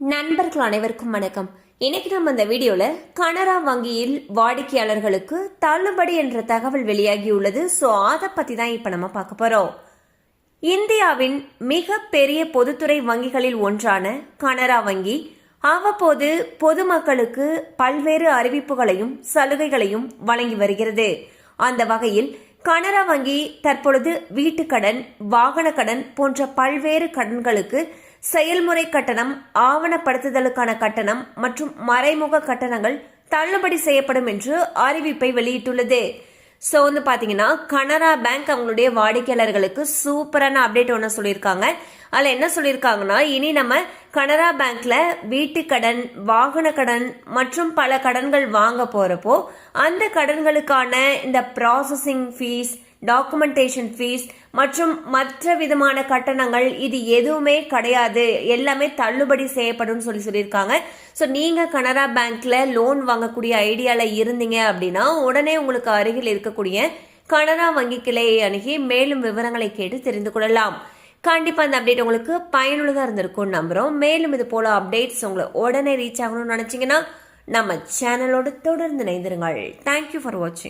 நண்பர்கள் அனைவருக்கும் வணக்கம். இன்னைக்கு நம்ம இந்த வீடியோல கனரா வங்கியில் வாடிக்கையாளர்களுக்கு தள்ளுபடி என்ற தகவல் வெளியாகியுள்ளது. ஸோ அதை பத்தி தான் இப்ப நம்ம பார்க்க போறோம். இந்தியாவின் மிக பெரிய பொதுத்துறை வங்கிகளில் ஒன்றான கனரா வங்கி அவ்வப்போது பொதுமக்களுக்கு பல்வேறு அறிவிப்புகளையும் சலுகைகளையும் வழங்கி வருகிறது. அந்த வகையில் கனரா வங்கி தற்பொழுது வீட்டுக்கடன் வாகன கடன் போன்ற பல்வேறு கடன்களுக்கு செயல்முறை கட்டணம் ஆவணப்படுத்துதலுக்கான கட்டணம் மற்றும் மறைமுக கட்டணங்கள் தள்ளுபடி செய்யப்படும் என்று அறிவிப்பை வெளியிட்டுள்ளது. ஸோ வந்து பார்த்தீங்கன்னா கனரா பேங்க் அவங்களுடைய வாடிக்கையாளர்களுக்கு சூப்பரான அப்டேட் ஒன்று சொல்லியிருக்காங்க. அதில் என்ன சொல்லியிருக்காங்கன்னா இனி நம்ம கனரா பேங்க்ல வீட்டு கடன் வாகன கடன் மற்றும் பல கடன்கள் வாங்க போகிறப்போ அந்த கடன்களுக்கான இந்த ப்ராசஸிங் ஃபீஸ் டாக்குமெண்டேஷன் ஃபீஸ் மற்றும் மற்ற விதமான கட்டணங்கள் இது எதுவுமே கிடையாது. எல்லாமே தள்ளுபடி செய்யப்படும் சொல்லி சொல்லியிருக்காங்க. ஸோ நீங்கள் கனரா பேங்க்ல லோன் வாங்கக்கூடிய ஐடியாவில் இருந்தீங்க அப்படின்னா உடனே உங்களுக்கு அருகில் இருக்கக்கூடிய கனரா வங்கி கிளையை அணுகி மேலும் விவரங்களை கேட்டு தெரிந்து கொள்ளலாம். கண்டிப்பாக இந்த அப்டேட் உங்களுக்கு பயனுள்ளதாக இருந்திருக்கும் நம்புகிறோம் மேலும் இது போல அப்டேட்ஸ் உங்களை உடனே ரீச் ஆகணும்னு நினச்சிங்கன்னா நம்ம சேனலோடு தொடர்ந்து இணைந்திருங்கள். தேங்க்யூ ஃபார் வாட்சிங்